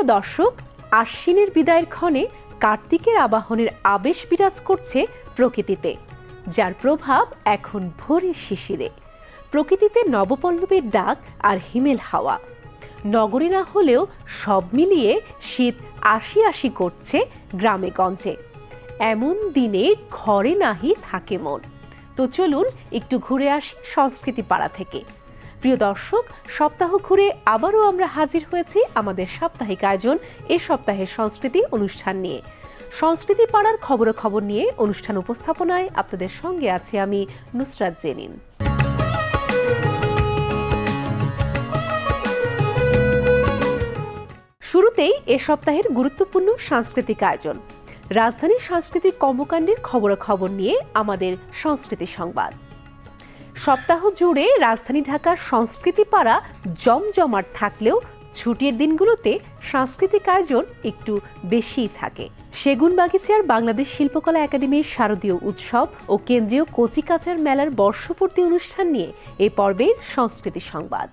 সুপ্রিয় দর্শক, আশ্বিনের বিদায়ের ক্ষণে কার্তিকের আবাহনের আবেশ বিরাজ করছে প্রকৃতিতে, যার প্রভাব এখন ভোরের শিশিরে। প্রকৃতিতে নবপল্লবের ডাক আর হিমেল হাওয়া। নগরে না হলেও সব মিলিয়ে শীত আশি আশি করছে গ্রামে গঞ্জে। এমন দিনে ঘরে নাহি থাকে মন। তো চলুন একটু ঘুরে আসি সংস্কৃতি পাড়া থেকে। প্রিয় দর্শক, সপ্তাহ ঘুরে আবারও আমরা হাজির হয়েছি আমাদের সাপ্তাহিক আয়োজন এ সপ্তাহের সংস্কৃতি অনুষ্ঠান নিয়ে। সংস্কৃতি পাড়ার খবরাখবর নিয়ে অনুষ্ঠান উপস্থাপনায় আপনাদের সঙ্গে আছি আমি নুসরাত জেনিন। শুরুতেই এ সপ্তাহের গুরুত্বপূর্ণ সাংস্কৃতিক আয়োজন। রাজধানীর সাংস্কৃতিক কর্মকাণ্ডের খবরাখবর নিয়ে আমাদের সংস্কৃতি সংবাদ। সপ্তাহ জুড়ে রাজধানী ঢাকার সংস্কৃতি পাড়া জমজমাট থাকলেও ছুটির দিনগুলোতে সাংস্কৃতিক আয়োজন একটু বেশিই থাকে। সেগুন বাগিচার বাংলাদেশ শিল্পকলা একাডেমির শারদীয় উৎসব ও কেন্দ্রীয় কচিকাচার মেলার বর্ষপূর্তি অনুষ্ঠান নিয়ে এ পর্বের সংস্কৃতি সংবাদ।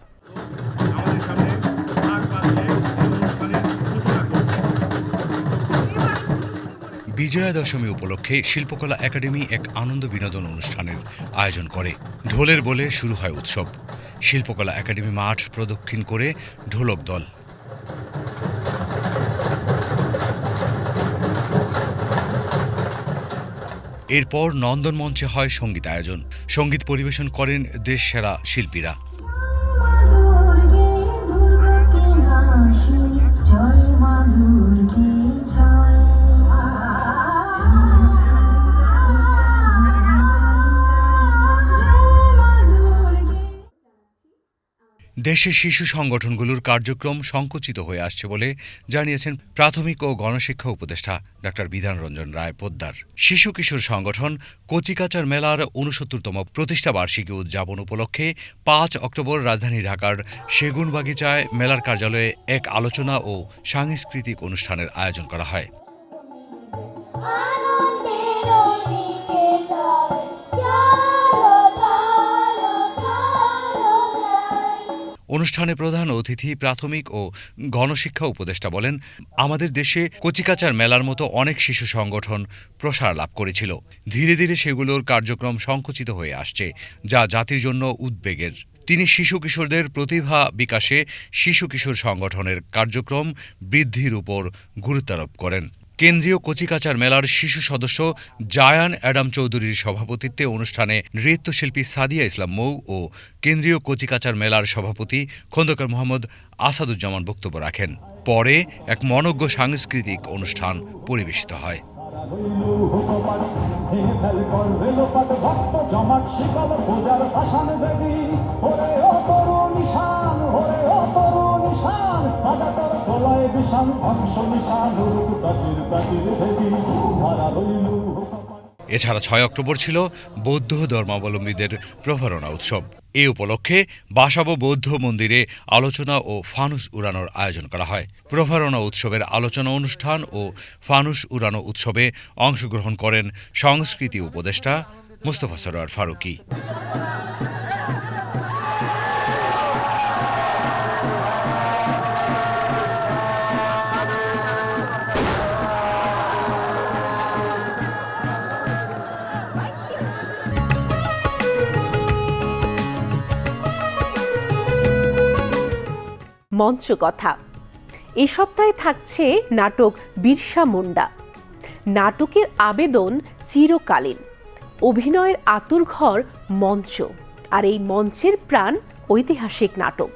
বিজয়া দশমী উপলক্ষে শিল্পকলা একাডেমি এক আনন্দ বিনোদন অনুষ্ঠানের আয়োজন করে। ঢোলের বলে শুরু হয় উৎসব। শিল্পকলা একাডেমি মাঠ প্রদক্ষিণ করে ঢোলক দল। এরপর নন্দন মঞ্চে হয় সংগীত আয়োজন সংগীত পরিবেশন করেন দেশ সেরা শিল্পীরা। দেশের শিশু সংগঠনগুলোর কার্যক্রম সংকুচিত হয়ে আসছে বলে জানিয়েছেন প্রাথমিক ও গণশিক্ষা উপদেষ্টা ডাক্তার বিধান রঞ্জন রায় পোদ্দার। শিশু কিশোর সংগঠন কচিকাচার মেলার উনসত্তরতম প্রতিষ্ঠা বার্ষিকী উদযাপন উপলক্ষে পাঁচ অক্টোবর রাজধানী ঢাকার সেগুনবাগিচায় মেলার কার্যালয়ে এক আলোচনা ও সাংস্কৃতিক অনুষ্ঠানের আয়োজন করা হয়। অনুষ্ঠানে প্রধান অতিথি, প্রাথমিক ও গণশিক্ষা উপদেষ্টা বলেন, আমাদের দেশে কচিকাচার মেলার মতো অনেক শিশু সংগঠন প্রসার লাভ করেছিল। ধীরে ধীরে সেগুলোর কার্যক্রম সংকুচিত হয়ে আসছে, যা জাতির জন্য উদ্বেগের। তিনি শিশু কিশোরদের প্রতিভা বিকাশে শিশু কিশোর সংগঠনের কার্যক্রম বৃদ্ধির উপর গুরুত্বারোপ করেন। কেন্দ্রীয় কচিকাচার মেলার শিশু সদস্য জায়ান অ্যাডাম চৌধুরীর সভাপতিত্বে অনুষ্ঠানে নৃত্যশিল্পী সাদিয়া ইসলাম মৌ ও কেন্দ্রীয় কচিকাচার মেলার সভাপতি খন্দকার মোহাম্মদ আসাদুজ্জামান বক্তব্য রাখেন। পরে এক মনজ্ঞ সাংস্কৃতিক অনুষ্ঠান পরিবেশিত হয়। ভক্ত জমাট শিকল পূজার বেদি। এছাড়া ছয় অক্টোবর ছিল বৌদ্ধ ধর্মাবলম্বীদের প্রভারণা উৎসব। এ উপলক্ষে বাসাবো বৌদ্ধ মন্দিরে আলোচনা ও ফানুস উড়ানোর আয়োজন করা হয়। প্রভারণা উৎসবের আলোচনা অনুষ্ঠান ও ফানুস উড়ানো উৎসবে অংশগ্রহণ করেন সংস্কৃতি উপদেষ্টা মুস্তফা সরোয়ার ফারুকী। মঞ্চ কথা এ সপ্তাহে থাকছে নাটক বিরসা মুন্ডা। নাটকের আবেদন চিরকালীন। অভিনয়ের আতুর ঘর মঞ্চ। আর এই মঞ্চের প্রাণ ঐতিহাসিক নাটক।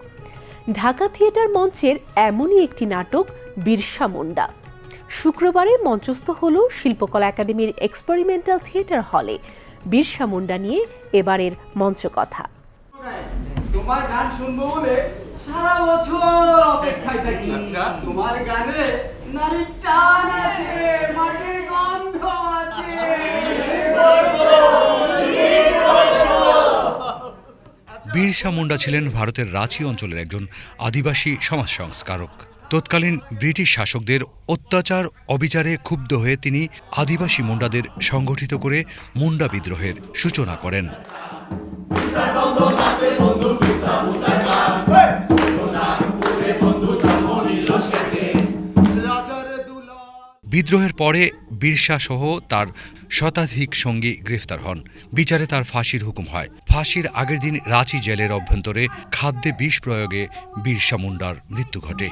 ঢাকা থিয়েটার মঞ্চের এমনই একটি নাটক, বিরসা মুন্ডা। শুক্রবারে মঞ্চস্থ হল শিল্পকলা একাডেমির এক্সপেরিমেন্টাল থিয়েটার হলে। বিরসা মুন্ডা নিয়ে এবারের মঞ্চ কথা তোমার গান শুনব বলে সারা বছর অপেক্ষায় থাকি। আচ্ছা। তোমার গানে নারীর টান আছে মাটির গন্ধ আছে। বীরসা মুন্ডা ছিলেন ভারতের রাঁচি অঞ্চলের একজন আদিবাসী সমাজ সংস্কারক তৎকালীন ব্রিটিশ শাসকদের অত্যাচার অবিচারে ক্ষুব্ধ হয়ে তিনি আদিবাসী মুন্ডাদের সংগঠিত করে মুন্ডা বিদ্রোহের সূচনা করেন। বিদ্রোহের পরে বীরসা সহ তার শতাধিক সঙ্গী গ্রেফতার হন। বিচারে তার ফাঁসির হুকুম হয়। ফাঁসির আগের দিন রাঁচি জেলের অভ্যন্তরে খাদ্যে বিষ প্রয়োগে বীরসা মুন্ডার মৃত্যু ঘটে।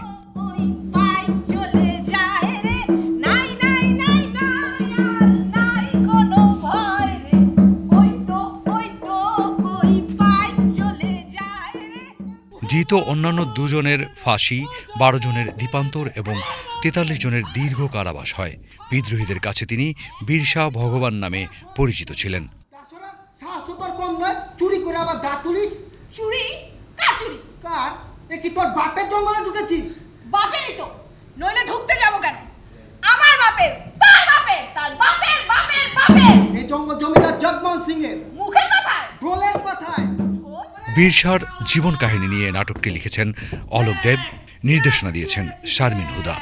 ধৃত অন্যান্য দুজনের ফাঁসি বারো জনের দ্বীপান্তর এবং তেতাল্লিশ জনের দীর্ঘ কারাবাস হয়। বিদ্রোহীদের কাছে তিনি বীরসা ভগবান নামে পরিচিত ছিলেন। তাছাড়া সাহস তো তোর কম নয়। চুরি করে আবার দাঁত চুরি? কার চুরি? কার? এ কি তোর বাপের জঙ্গলে ঢুকেছিস? বাপেরই তো। নইলে ঢুকতে যাব কেন? আমার বাপের তার বাপের তার বাপের বাপের বাপের। এই জঙ্গল জমিদার জগমোহন সিং এর মুখের কথায়? কথায়? বীরসার জীবন কাহিনী নিয়ে নাটকটি লিখেছেন অলোক দেব নির্দেশনা দিয়েছেন শারমিন হুদা।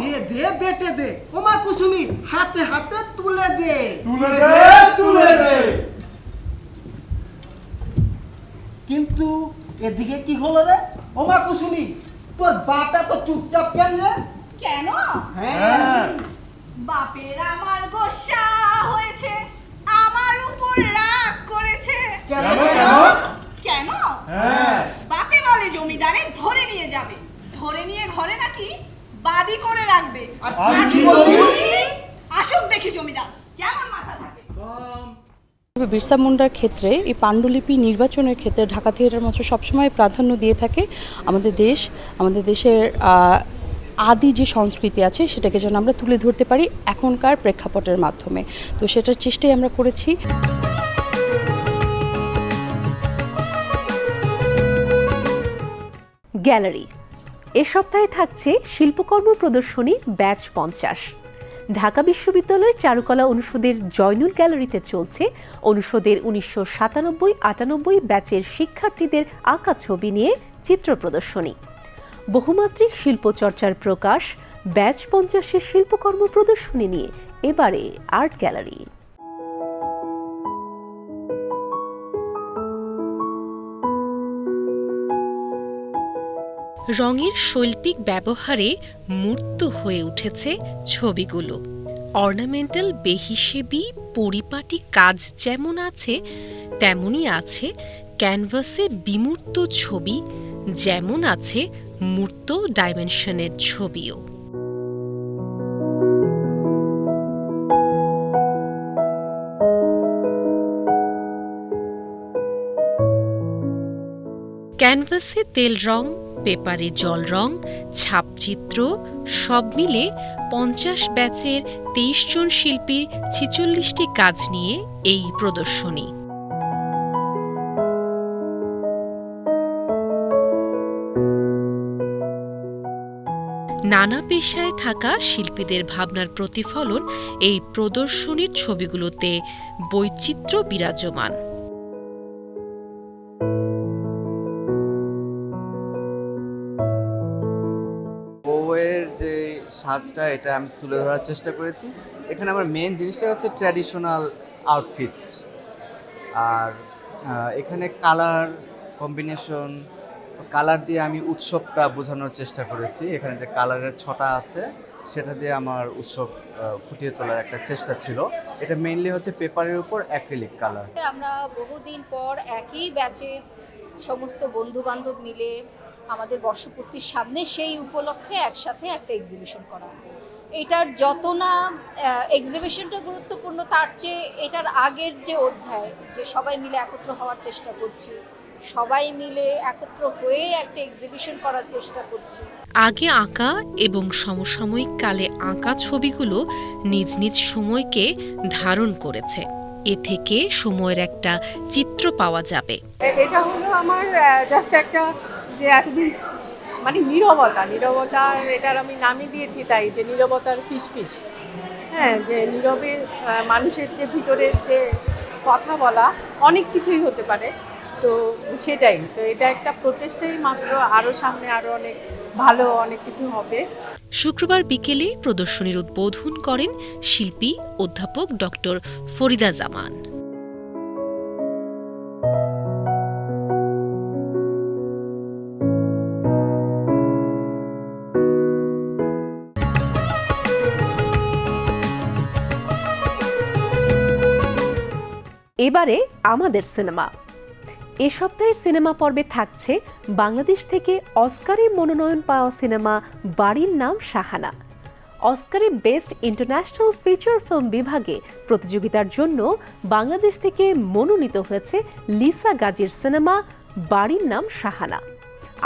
দে দে বেটে দে। ওমা কুসুমি হাতে হাতে তুলে দে। তুলে দে তুলে দে। কিন্তু এদিকে কি হলো রে? ওমা কুসুমি তোর বাপ এত চুপচাপ কেন রে? কেন? হ্যাঁ। বাপের আমার গোসা হয়েছে। উপর রাগ করেছে। কেন? হ্যাঁ। বাপে বলে জমিদারে ধরে নিয়ে যাবে। ধরে নিয়ে ঘরে নাকি বাদি করে রাখবে। আর কি কি বলি? আসুক দেখি জমিদার কেমন মাথা থাকে। তবে বিরসা মুন্ডার ক্ষেত্রে এই পাণ্ডুলিপি নির্বাচনের ক্ষেত্রে ঢাকা থিয়েটার মঞ্চ সবসময় প্রাধান্য দিয়ে থাকে আমাদের দেশ আমাদের দেশের আহ, আদি যে সংস্কৃতি আছে সেটাকে যেন আমরা তুলে ধরতে পারি এখনকার প্রেক্ষাপটের মাধ্যমে। তো সেটার চেষ্টাই আমরা করেছি। গ্যালারি। এ সপ্তাহে থাকছে শিল্পকর্ম প্রদর্শনী ব্যাচ পঞ্চাশ। ঢাকা বিশ্ববিদ্যালয়ের চারুকলা অনুষদের জয়নুল গ্যালারিতে চলছে অনুষদের উনিশশো সাতানব্বই আটানব্বই ব্যাচের শিক্ষার্থীদের আঁকা ছবি নিয়ে চিত্র প্রদর্শনী। বহুমাত্রিক শিল্পচর্চার প্রকাশ, ব্যাচ পঞ্চাশের শিল্পকর্ম প্রদর্শনী নিয়ে। এবারে আর্ট গ্যালারি। রঙের শৈল্পিক ব্যবহারে মূর্ত হয়ে উঠেছে ছবিগুলো। অর্নামেন্টাল, বেহিসেবি, পরিপাটি কাজ যেমন আছে, তেমনই আছে ক্যানভাসে বিমূর্ত ছবি, যেমন আছে মূর্ত ডাইমেনশনের ছবিও। ক্যানভাসে তেল রং, পেপারে জল রং, ছাপচিত্র, সব মিলে পঞ্চাশ ব্যাচের তেইশ জন শিল্পীর ছিচল্লিশটি কাজ নিয়ে এই প্রদর্শনী। নানা পেশায় থাকা শিল্পীদের ভাবনার প্রতিফলন এই প্রদর্শনীর ছবিগুলোতে বৈচিত্র্য বিরাজমান। বউয়ের যে সাজটা, এটা আমি তুলে ধরার চেষ্টা করেছি। এখানে আমার মেন জিনিসটা হচ্ছে ট্র্যাডিশনাল আউটফিট আর এখানে কালার কম্বিনেশন কালার দিয়ে আমি উৎসবটা বোঝানোর চেষ্টা করেছি। এখানে যে কালারের ছটা আছে, সেটা দিয়ে আমার উৎসব ফুটিয়ে তোলার একটা চেষ্টা ছিল। এটা মেইনলি হচ্ছে পেপারের উপর অ্যাক্রিলিক কালার আমরা বহুদিন পর একই ব্যাচে সমস্ত বন্ধু বান্ধব মিলে আমাদের বর্ষপূর্তির সামনে সেই উপলক্ষে একসাথে একটা এক্সিবিশন করা। এটার যত না এক্সিবিশনটা গুরুত্বপূর্ণ, তার চেয়ে এটার আগের যে অধ্যায়, যে সবাই মিলে একত্র হওয়ার চেষ্টা করছি সবাই মিলে একত্র হয়ে একটা এক্সিবিশন করার চেষ্টা করছি। আগে আঁকা এবং সমসাময়িক কালে আঁকা ছবিগুলো নিজ নিজ সময়কে ধারণ করেছে। এ থেকে সময়ের একটা চিত্র পাওয়া যাবে। এটা হলো আমার জাস্ট একটা যে এতদিন মানে নীরবতা নীরবতার এটার আমি নামই দিয়েছি তাই যে নীরবতার ফিস ফিস। হ্যাঁ যে নীরবে মানুষের যে ভিতরের যে কথা বলা অনেক কিছুই হতে পারে। তো সেটাই তো এটা একটা প্রচেষ্টাই মাত্র আরও সামনে আরও অনেক ভালো অনেক কিছু হবে। শুক্রবার বিকেলে প্রদর্শনীর উদ্বোধন করেন শিল্পী অধ্যাপক ডক্টর ফরিদা জামান। এবারে আমাদের সিনেমা। এ সপ্তাহের সিনেমা পর্বে থাকছে বাংলাদেশ থেকে অস্কারে মনোনয়ন পাওয়া সিনেমা বাড়ির নাম শাহানা। অস্কারে বেস্ট ইন্টারন্যাশনাল ফিচার ফিল্ম বিভাগে প্রতিযোগিতার জন্য বাংলাদেশ থেকে মনোনীত হয়েছে লিসা গাজীর সিনেমা বাড়ির নাম শাহানা।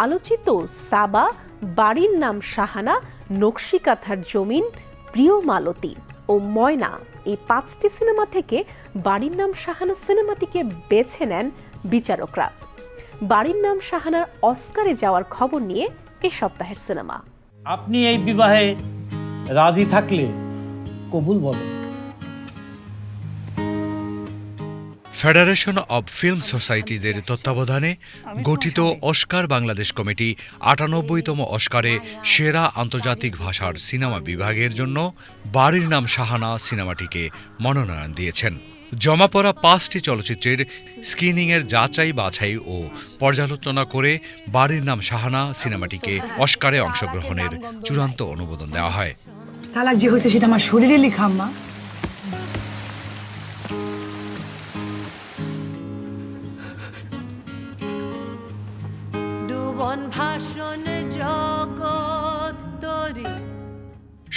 আলোচিত সাবা, বাড়ির নাম শাহানা, নকশিকাথার জমিন, প্রিয় মালতী ও ময়না। এই পাঁচটি সিনেমা থেকে বাড়ির নাম শাহানা সিনেমাটিকে বেছে নেন বিচারকরা। বাড়ির নাম শাহানার অস্কারে যাওয়ার খবর নিয়ে এ সপ্তাহের সিনেমা। আপনি এই বিবাহে রাজি থাকলে কবুল বলেন। ফেডারেশন অব ফিল্ম সোসাইটিদের তত্ত্বাবধানে গঠিত অস্কার বাংলাদেশ কমিটি আটানব্বইতম অস্কারে সেরা আন্তর্জাতিক ভাষার সিনেমা বিভাগের জন্য বাড়ির নাম শাহানা সিনেমাটিকে মনোনয়ন দিয়েছেন। জমা পড়া পাঁচটি চলচ্চিত্রের স্ক্রিনিংয়ের যাচাই বাছাই ও পর্যালোচনা করে বাড়ির নাম শাহানা সিনেমাটিকে অস্কারে অংশগ্রহণের চূড়ান্ত অনুমোদন দেওয়া হয়। তালাক যে হয়েছে সেটা আমার শরীরে লেখা, আম্মা।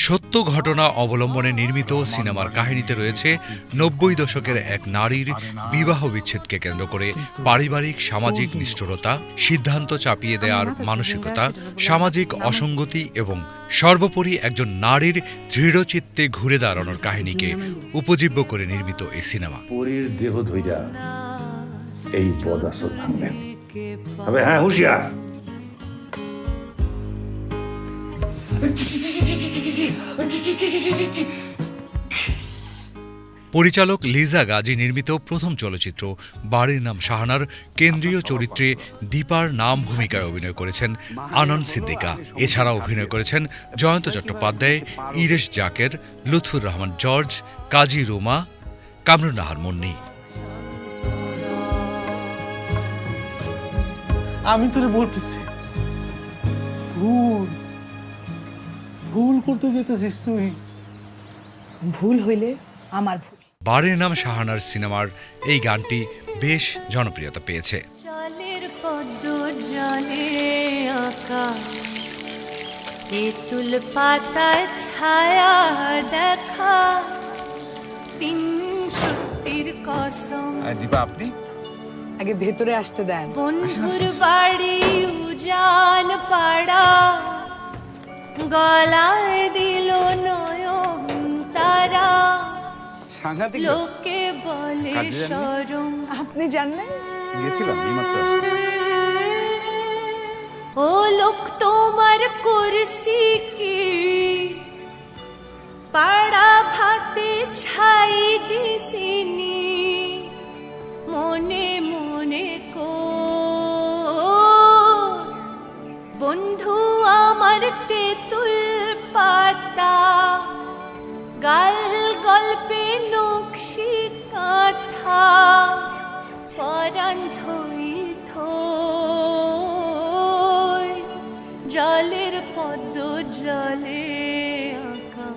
সত্য ঘটনা অবলম্বনে নির্মিত সিনেমার কাহিনীতে রয়েছে নব্বই দশকের এক নারীর বিবাহ বিচ্ছেদকে কেন্দ্র করে পারিবারিক, সামাজিক নিষ্ঠুরতা, সিদ্ধান্ত চাপিয়ে দেওয়ার মানসিকতা, সামাজিক অসঙ্গতি এবং সর্বোপরি একজন নারীর দৃঢ়চিত্তে ঘুরে দাঁড়ানোর কাহিনীকে উপজীব্য করে নির্মিত এই সিনেমা। এই হ্যাঁ হুঁশিয়ার। পরিচালক লিজা গাজী নির্মিত প্রথম চলচ্চিত্র, বাড়ির নাম শাহানার, কেন্দ্রীয় চরিত্রে দীপার নাম ভূমিকায় অভিনয় করেছেন আনন্দ সিদ্দিকা। এছাড়া অভিনয় করেছেন জয়ন্ত চট্টোপাধ্যায়, ইরেশ জাকের, লুৎফুর রহমান জর্জ, কাজী রুমা কামরুন নাহার মুন্নি। আমি তোরে বলতেছি ভুল করতে যেতেছিস তুই। ভুল হইলে আমার ভুল। বাড়ির নাম শাহানার সিনেমার এই গানটি বেশ জনপ্রিয়তা পেয়েছে। জলের পদ্ম জলে আঁকা তেঁতুল পাতা ছায়া দেখা তিন সত্যির কসম। দীপা আপনি? আগে ভেতরে আসতে দেন। বন্ধুর বাড়ি উজান পাড়া গলায় দিল নয়ন তারা। সাংঘাতিক লোকে বলে কাজে যাননি? সরম আপনি জানলেন? গেছিলাম এইমাত্র ও লোক তোমার কুরসি কি? পাড়া ভাতে ছাই দিসিনি। মনে মনে কো বন্ধু আমার তেঁতুল পাতা, গাল গল্পে নকশি কাঁথা পরাণ থই, জলের পদ্ম জলে আঁকা।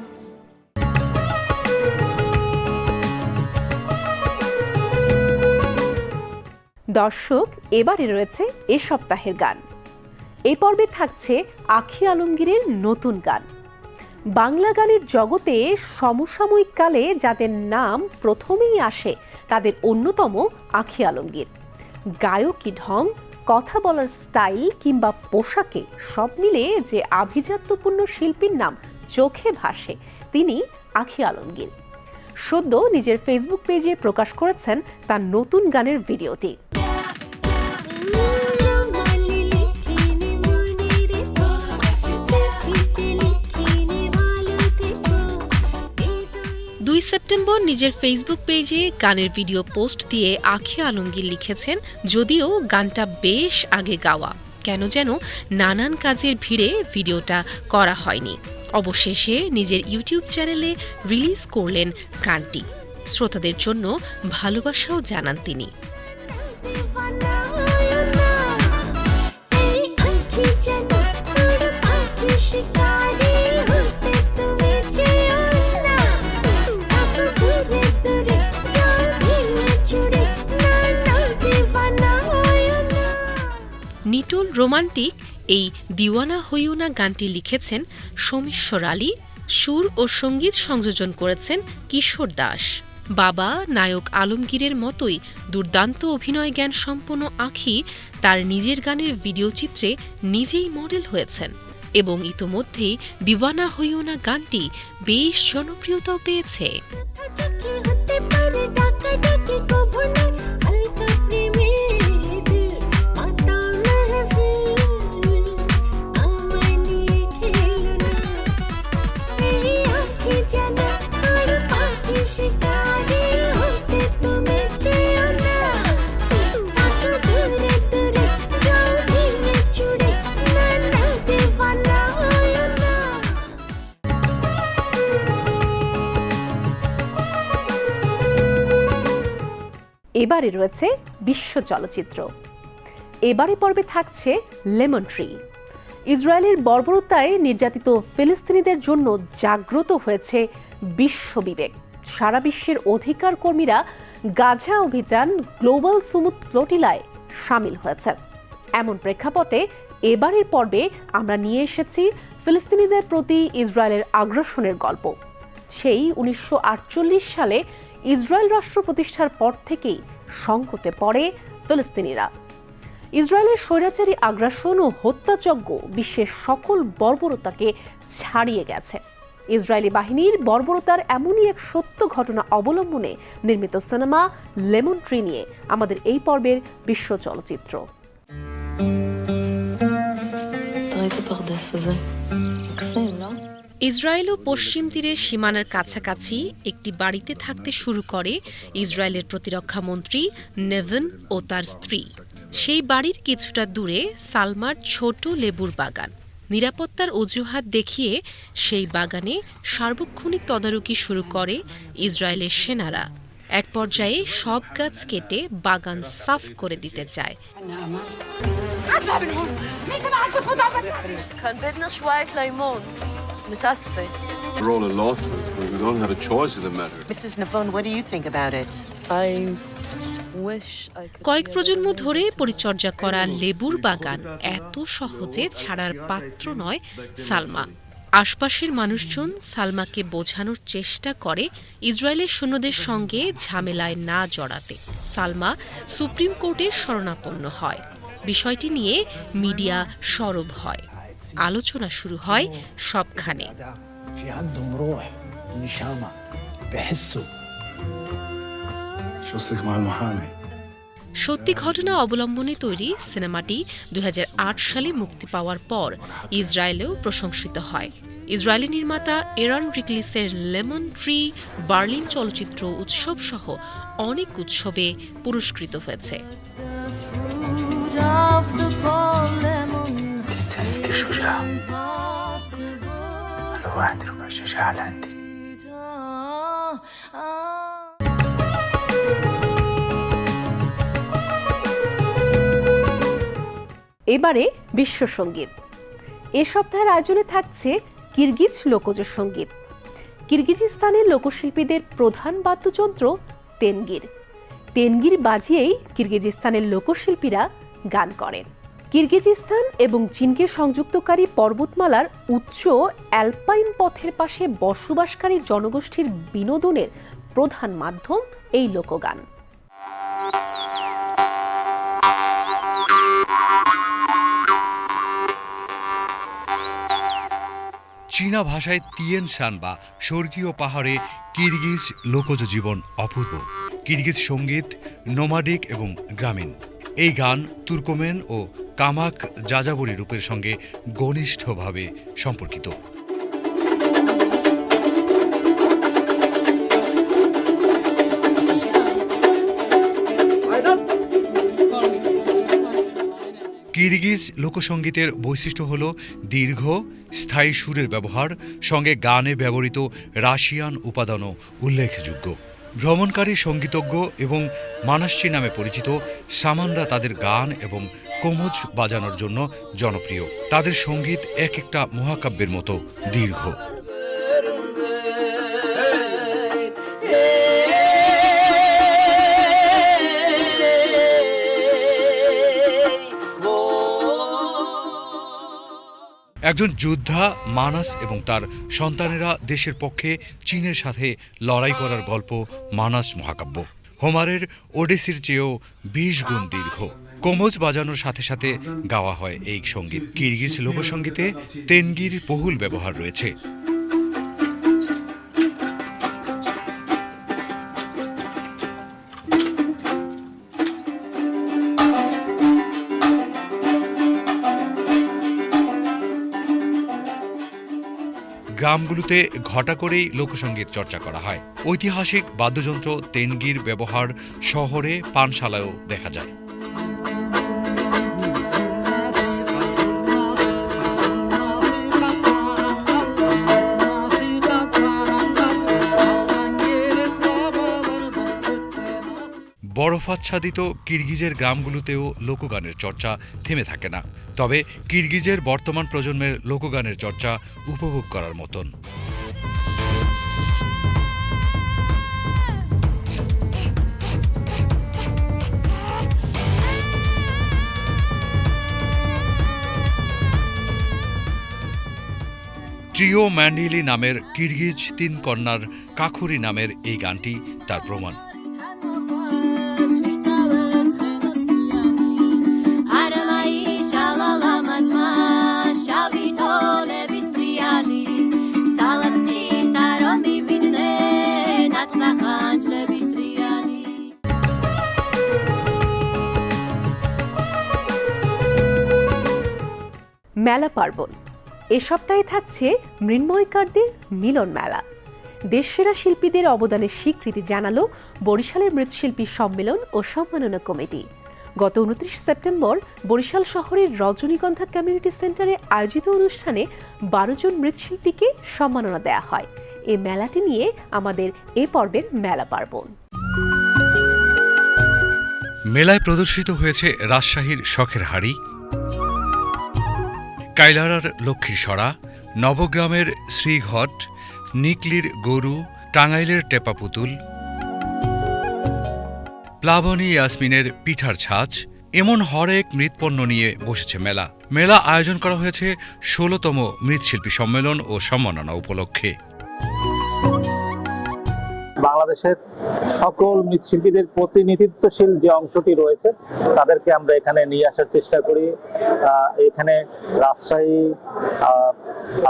দর্শক, এবারে রয়েছে এ সপ্তাহের গান। এই পর্বে থাকছে আখি আলমগীরের নতুন গান। বাংলা গানের জগতে সমসাময়িক কালে যাদের নাম প্রথমেই আসে, তাদের অন্যতম আখি আলমগীর। গায়কী ঢং, কথা বলার স্টাইল কিংবা পোশাকে সব মিলে যে আভিজাত্যপূর্ণ শিল্পীর নাম চোখে ভাসে, তিনি আখি আলমগীর। সদ্য নিজের ফেসবুক পেজে প্রকাশ করেছেন তার নতুন গানের ভিডিওটি। সেপ্টেম্বর নিজের ফেসবুক পেজে গানের ভিডিও পোস্ট দিয়ে আখি আলমগীর লিখেছেন, যদিও গানটা বেশ আগে গাওয়া। কেন যেন নানান কাজের ভিড়ে ভিডিওটা করা হয়নি। অবশেষে নিজের ইউটিউব চ্যানেলে রিলিজ করলেন গানটি। শ্রোতাদের জন্য ভালোবাসাও জানান তিনি। শিকারি নিটোল রোমান্টিক এই দিওয়ানা হইও না গানটি লিখেছেন সোমেশ্বর আলী, সুর ও সংগীত সংযোজন করেছেন কিশোর দাস। বাবা নায়ক আলমগীরের মতোই দুর্দান্ত অভিনয় জ্ঞান সম্পন্ন আখি তার নিজের গানের ভিডিও চিত্রে নিজেই মডেল হয়েছেন এবং ইতোমধ্যেই দিওয়ানা হইও না গানটি বেশ জনপ্রিয়তাও পেয়েছে। এবারে রয়েছে বিশ্ব চলচ্চিত্র। এবারে পর্বে থাকছে লেমন ট্রি। ইসরায়েলের বর্বরতায় নির্যাতিত ফিলিস্তিনিদের জন্য জাগ্রত হয়েছে বিশ্ববিবেক। সারা বিশ্বের অধিকার কর্মীরা গাজা অভিযান গ্লোবাল সুমুদ জটিলায় সামিল হয়েছে। এমন প্রেক্ষাপটে এবারের পর্বে আমরা নিয়ে এসেছি ফিলিস্তিনিদের প্রতি ইসরায়েলের আগ্রাসনের গল্প। সেই উনিশশো আটচল্লিশ সালে ইসরায়েল রাষ্ট্র প্রতিষ্ঠার পর থেকেই সংকটে পড়ে ফিলিস্তিনিরা। ইসরায়েলের স্বৈরাচারী আগ্রাসন ও হত্যাযজ্ঞ বিশ্বের সকল বর্বরতাকে ছাড়িয়ে গেছে। ইসরায়েলি বাহিনীর বর্বরতার এমনই এক সত্য ঘটনা অবলম্বনে নির্মিত সিনেমা লেমন ট্রি নিয়ে আমাদের এই পর্বের বিশ্ব চলচ্চিত্র। ইসরায়েল ও পশ্চিম তীরের সীমানার কাছাকাছি একটি বাড়িতে থাকতে শুরু করে ইসরায়েলের প্রতিরক্ষা মন্ত্রী নেভেন ও তার স্ত্রী। সেই বাড়ির কিছুটা দূরে সালমার ছোট লেবুর বাগান। নিরাপত্তার অজুহাত দেখিয়ে সেই বাগানে সার্বক্ষণিক তদারকি শুরু করে ইসরায়েলের সেনারা। এক পর্যায়ে সব গাছ কেটে বাগান সাফ করে দিতে চায়। কয়েক প্রজন্ম ধরে পরিচর্যা করা লেবুর বাগান এত সহজে ছাড়ার পাত্র নয় সালমা। আশপাশের মানুষজন সালমাকে বোঝানোর চেষ্টা করে ইসরায়েলের সৈন্যদের সঙ্গে ঝামেলায় না জড়াতে। সালমা সুপ্রিম কোর্টের শরণাপন্ন হয়। বিষয়টি নিয়ে মিডিয়া সরব হয়। আলোচনা শুরু হয় সবখানে। সত্যি ঘটনা অবলম্বনে তৈরি সিনেমাটি দুই সালে মুক্তি পাওয়ার পর ইসরায়েলেও প্রশংসিত হয় ইসরায়েলি নির্মাতা এরান রিকলিসের লেমন ট্রি বার্লিন চলচ্চিত্র উৎসব সহ অনেক উৎসবে পুরস্কৃত হয়েছে إنسانة كتير شجاع هذا واحد ربع شجاعة اللي এবারে বিশ্ব সংগীত। এ সপ্তাহের আয়োজনে থাকছে কিরগিজ লোকজ সংগীত। কিরগিজিস্তানের লোকশিল্পীদের প্রধান বাদ্যযন্ত্র তেনগির। তেনগির বাজিয়েই কিরগিজিস্তানের লোকশিল্পীরা গান করেন। কিরগিজিস্তান এবং চীনকে সংযুক্তকারী পর্বতমালার উচ্চ অ্যালপাইন পথের পাশে বসবাসকারী জনগোষ্ঠীর বিনোদনের প্রধান মাধ্যম এই লোকগান। চীনা ভাষায় তিয়েন শান বা স্বর্গীয় পাহাড়ে কিরগিজ লোকজ জীবন অপূর্ব। কিরগিজ সংগীত, নোমাডিক এবং গ্রামীণ। এই গান তুর্কমেন ও কামাক যাযাবরী রূপের সঙ্গে ঘনিষ্ঠভাবে সম্পর্কিত। কিরগিজ লোকসঙ্গীতের বৈশিষ্ট্য হল দীর্ঘ, স্থায়ী সুরের ব্যবহার, সঙ্গে গানে ব্যবহৃত রাশিয়ান উপাদানও উল্লেখযোগ্য। ভ্রমণকারী সঙ্গীতজ্ঞ এবং মানাসচি নামে পরিচিত সামানরা তাদের গান এবং কোমজ বাজানোর জন্য জনপ্রিয়। তাদের সংগীত এক একটা মহাকাব্যের মতো দীর্ঘ। একজন যোদ্ধা, মানাস এবং তার সন্তানেরা দেশের পক্ষে চীনের সাথে লড়াই করার গল্প মানাস মহাকাব্য। হোমারের ওডেসির চেয়েও বিশ গুণ দীর্ঘ। কোমজ বাজানোর সাথে সাথে গাওয়া হয় এই সংগীত। কিরগিজ লোকসঙ্গীতে তেনগির বহুল ব্যবহার রয়েছে। গ্রামগুলোতে ঘটা করেই লোকসঙ্গীত চর্চা করা হয়। ঐতিহাসিক বাদ্যযন্ত্র, তেনগির ব্যবহার শহরে পানশালায়ও দেখা যায়। বরফাচ্ছাদিত কিরগিজের গ্রামগুলোতেও লোকগানের চর্চা থেমে থাকে না। তবে কিরগিজের বর্তমান প্রজন্মের লোকগানের চর্চা উপভোগ করার মতন। ট্রিও ম্যান্ডিলি নামের কিরগিজ তিন কন্যার কাখুরি নামের এই গানটি তার প্রমাণ। মেলা পার্বণ। এ সপ্তাহে থাকছে মৃন্ময়কারদের মিলন মেলা। দেশসেরা শিল্পীদের অবদানের স্বীকৃতি জানালো বরিশালের মৃৎশিল্পী সম্মেলন ও সম্মাননা কমিটি। গত উনত্রিশ সেপ্টেম্বর বরিশাল শহরের রজনীগন্ধা কমিউনিটি সেন্টারে আয়োজিত অনুষ্ঠানে বারো জন মৃৎশিল্পীকে সম্মাননা দেওয়া হয়। এই মেলাটি নিয়ে আমাদের এ পর্বের মেলা পার্বণ। মেলায় প্রদর্শিত হয়েছে রাজশাহীর শখের হাড়ি কাইলারার লক্ষ্মীর সরা নবগ্রামের শ্রীঘট, নিকলির গরু, টাঙ্গাইলের টেপা পুতুল, প্লাবনী ইয়াসমিনের পিঠার ছাঁচ, এমন হরেক মৃৎপণ্য নিয়ে বসেছে মেলা। মেলা আয়োজন করা হয়েছে ষোলতম মৃৎশিল্পী সম্মেলন ও সম্মাননা উপলক্ষে। বাংলাদেশের সকল মৃৎশিল্পীদের প্রতিনিধিত্বশীল যে অংশটি রয়েছে, তাদেরকে আমরা এখানে নিয়ে আসার চেষ্টা করি। এখানে রাজশাহী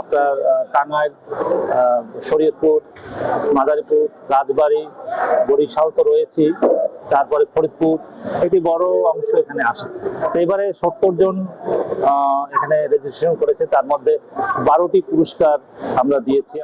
আপনার টাঙ্গাইল শরীয়তপুর, মাদারীপুর, রাজবাড়ি, বরিশাল তো রয়েছি তারপরে ফরিদপুর একটি বড় অংশ এখানে আসে। এবারে সত্তর জন এখানে রেজিস্ট্রেশন করেছে, তার মধ্যে বারোটি পুরস্কার আমরা দিয়েছি।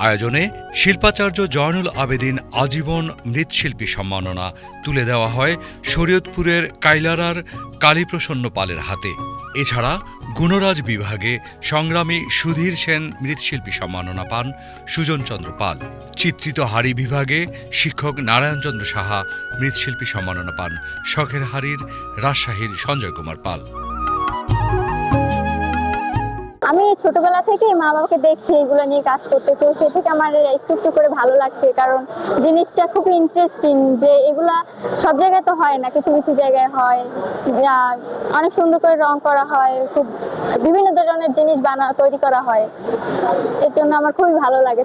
আয়োজনে শিল্পাচার্য জয়নুল আবেদিন আজীবন মৃৎশিল্পী সম্মাননা তুলে দেওয়া হয় শরীয়তপুরের কাইলারার কালীপ্রসন্ন পালের হাতে। এছাড়া গুণরাজ বিভাগে সংগ্রামী সুধীর সেন মৃৎশিল্পী সম্মাননা পান সুজনচন্দ্র পাল। চিত্রিত হাড়ি বিভাগে শিক্ষক নারায়ণচন্দ্র সাহা মৃৎশিল্পী সম্মাননা পান শখের হাড়ির রাজশাহীর সঞ্জয় কুমার পাল। আমি ছোটবেলা থেকে মা বাবাকে দেখছি এগুলো নিয়ে কাজ করতে, তো সে থেকে আমার একটু একটু করে ভালো লাগছে। কারণ জিনিসটা খুব ইন্টারেস্টিং যে এগুলা সব জায়গায় তো হয় না, কিছু কিছু জায়গায় হয়। অনেক সুন্দর করে রং করা হয়, খুব বিভিন্ন ধরনের জিনিস বানা, তৈরি করা হয়। এর জন্য আমার খুবই ভালো লাগে।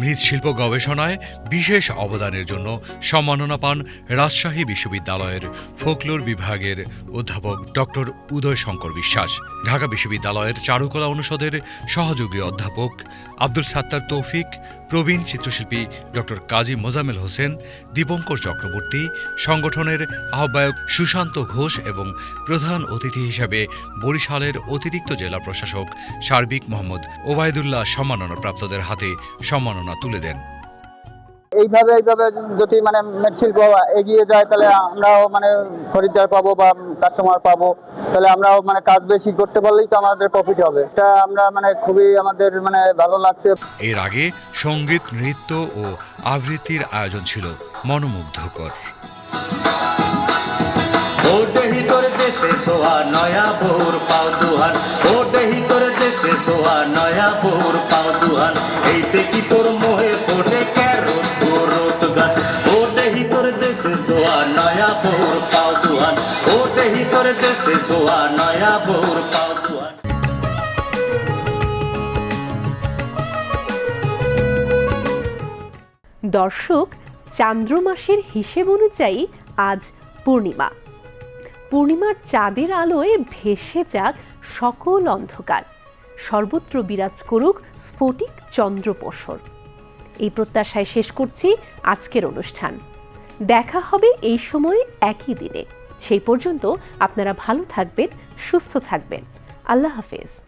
মৃৎশিল্প গবেষণায় বিশেষ অবদানের জন্য সম্মাননা পান রাজশাহী বিশ্ববিদ্যালয়ের ফোকলোর বিভাগের অধ্যাপক ডক্টর উদয় শঙ্কর বিশ্বাস। ঢাকা বিশ্ববিদ্যালয়ের চারুকলা অনুষদের সহযোগী অধ্যাপক আব্দুল সাত্তার তৌফিক, প্রবীণ চিত্রশিল্পী ডক্টর কাজী মোজামেল হোসেন, দীপঙ্কর চক্রবর্তী, সংগঠনের আহ্বায়ক সুশান্ত ঘোষ এবং প্রধান অতিথি হিসেবে বরিশালের অতিরিক্ত জেলা প্রশাসক সার্বিক মোহাম্মদ ওবায়দুল্লাহ সম্মাননাপ্রাপ্তদের হাতে সম্মাননা তুলে দেন। এইভাবে এইভাবে যদি মানে মৃৎশিল্প এগিয়ে যায় তাহলে আমরাও মানে খরিদ্দার পাবো বা কাস্টমার পাবো। তাহলে আমরাও মানে কাজ বেশি করতে পারলেই তো আমাদের প্রফিট হবে। এটা আমরা মানে খুবই আমাদের মানে ভালো লাগছে। এর আগে সংগীত নৃত্য ও আবৃত্তির আয়োজন ছিল মনোমুগ্ধকর। ও দেহি তোর দেশে সোয়া নয়া বউর পাও দুহান। ও দেহি তোর দেশে সোয়া নয়া বউর পাও দুহান। এই দেখি তোর দর্শক, চান্দ্র মাসের হিসেব অনুযায়ী আজ পূর্ণিমা। পূর্ণিমার চাঁদের আলোয় ভেসে যাক সকল অন্ধকার। সর্বত্র বিরাজ করুক স্ফটিক চন্দ্রপোষর এই প্রত্যাশায় শেষ করছি আজকের অনুষ্ঠান। দেখা হবে এই সময় একই দিনে। সেই পর্যন্ত আপনারা ভালো থাকবেন সুস্থ থাকবেন। আল্লাহ হাফেজ।